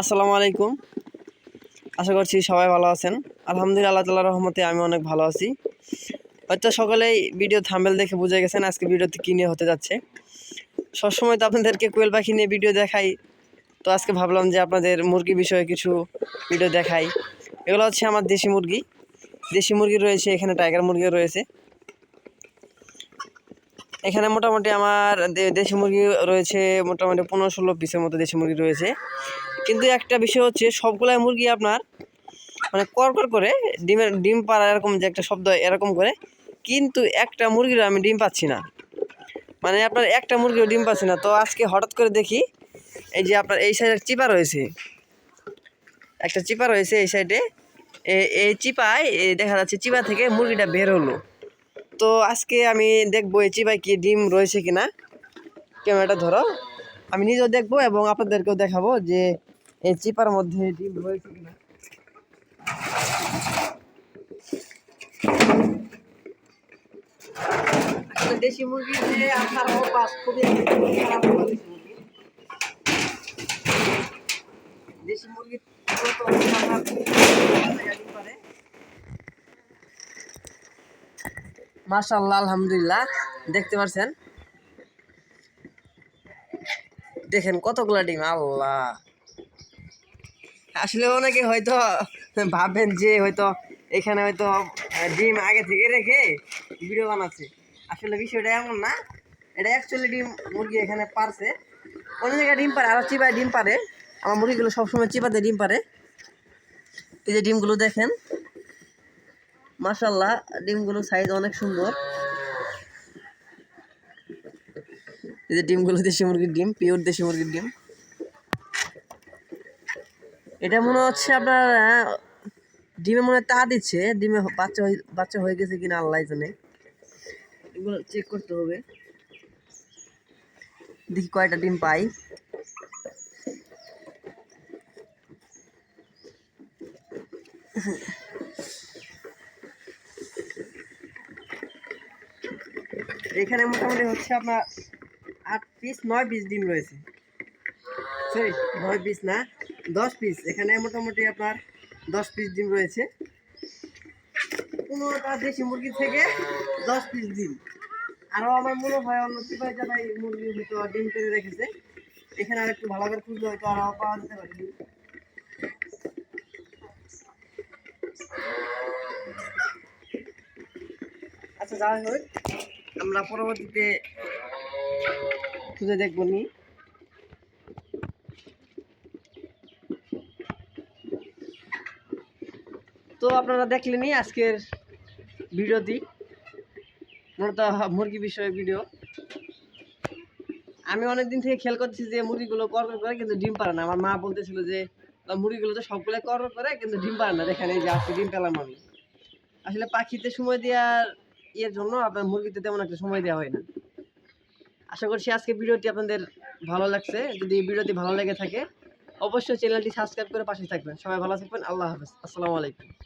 আসসালামু আলাইকুম। আশা করছি সবাই ভালো আছেন। আলহামদুলিল্লাহ, আল্লাহ তালার রহমতে আমি অনেক ভালো আছি। হয়তো সকলেই ভিডিও থাম্বেল দেখে বুঝে গেছেন আজকে ভিডিওতে কী নিয়ে হতে যাচ্ছে। সবসময় তো আপনাদেরকে কোয়েল পাখি নিয়ে ভিডিও দেখাই। তো আজকে ভাবলাম যে আপনাদের মুরগি বিষয়ে কিছু ভিডিও দেখাই। এগুলো হচ্ছে আমার দেশি মুরগি। দেশি মুরগি রয়েছে, এখানে টাইগার মুরগিও রয়েছে। এখানে মোটামুটি আমার দেশি মুরগি রয়েছে মোটামুটি পনেরো ষোলো পিসের মতো দেশি মুরগি রয়েছে। কিন্তু একটা বিষয় হচ্ছে, সবগুলাই মুরগি আপনার মানে কর করে ডিমের ডিম পাড়া এরকম যে একটা শব্দ এরকম করে। কিন্তু একটা মুরগির আমি ডিম পাচ্ছি না। মানে আপনার একটা মুরগিও ডিম পাচ্ছি না। তো আজকে হঠাৎ করে দেখি, এই যে আপনার এই সাইডে চিপা রয়েছে। একটা চিপা রয়েছে এই সাইডে। এই চিপায় দেখা যাচ্ছে চিপা থেকে মুরগিটা বের হলো। তো আজকে আমি দেখব এই চিপায় কি ডিম রয়েছে কিনা। ক্যামেরাটা ধরো। আমি নিজেও দেখব এবং আপনাদেরকেও দেখাবো যে এই চিপার মধ্যে ডিম রয়েছে কিনা। দেশি মুরগি যে আসার অভ্যাস খুবই দেশি মুরগি দেশি মুরগি তো আপনার ডিম পারে। মাশাল্লাহ আলহামদুলিল্লাহ। দেখতে পাচ্ছেন দেখেন কতগুলা ডিম, আল্লাহ। আসলে অনেকে হয়তো ভাববেন যে হয়তো এখানে হয়তো ডিম আগে থেকে রেখে ভিডিও বানাচ্ছে। আসলে বিষয়টা এমন না। এটা অ্যাকচুয়ালি ডিম মুরগি এখানে পারছে। অন্য জায়গায় ডিম পারে আরও চিপায় ডিম পারে। আমার মুরগিগুলো সবসময় চিপাতে ডিম পারে। এই যে ডিমগুলো দেখেন। মাশাল্লাহ ডিমগুলো সাইজ অনেক সুন্দর। এই যে ডিমগুলো দেশি মুরগির ডিম পিওর দেশি মুরগির ডিম। এটা মনে হচ্ছে আপনার ডিমে মনে তা দিচ্ছে, ডিমে বাচ্চা বাচ্চা হয়ে গেছে কিনা আল্লাহ জানে। এগুলো চেক করতে হবে। দেখি কয়টা ডিম পাই। এখানে মোটামুটি হচ্ছে আপনার আট পিস নয় পিস ডিম রয়েছে। সরি নয় পিস না, দশ পিস এখানে মোটামুটি আপনার দশ পিস ডিম রয়েছে। পনেরোটা দেশি মুরগি থেকে দশ পিস ডিম। আরও আমার মনে হয় অন্য চিপাই চাপাই মুরগি হয়তো ডিম পেরে রেখেছে। এখানে আর একটু ভালো করে খুঁজলে হয়তো আরও পাওয়া যেতে পারে। আচ্ছা যাই হোক আমরা পরবর্তীতে খুঁজে দেখব নি। তো আপনারা দেখলেনই আজকের ভিডিওটি। মূলত মুরগি বিষয়ে ভিডিও। আমি অনেক দিন থেকে খেয়াল করছি যে মুরগিগুলো কর করে কিন্তু ডিম পারে না। আমার মা বলতেছিল যে মুরগিগুলো তো সবগুলো কর করে, কিন্তু ডিম পারে না। দেখেন এই যে আজকে ডিম পেলাম আমি। আসলে পাখিতে সময় দেওয়ার ইয়ের জন্য আপনার মুরগিতে তেমন একটা সময় দেওয়া হয় না। আশা করছি আজকে ভিডিওটি আপনাদের ভালো লাগছে। যদি ভিডিওটি ভালো লেগে থাকে, অবশ্যই চ্যানেলটি সাবস্ক্রাইব করে পাশে থাকবেন। সবাই ভালো থাকবেন। আল্লাহ হাফেজ। আসসালামু আলাইকুম।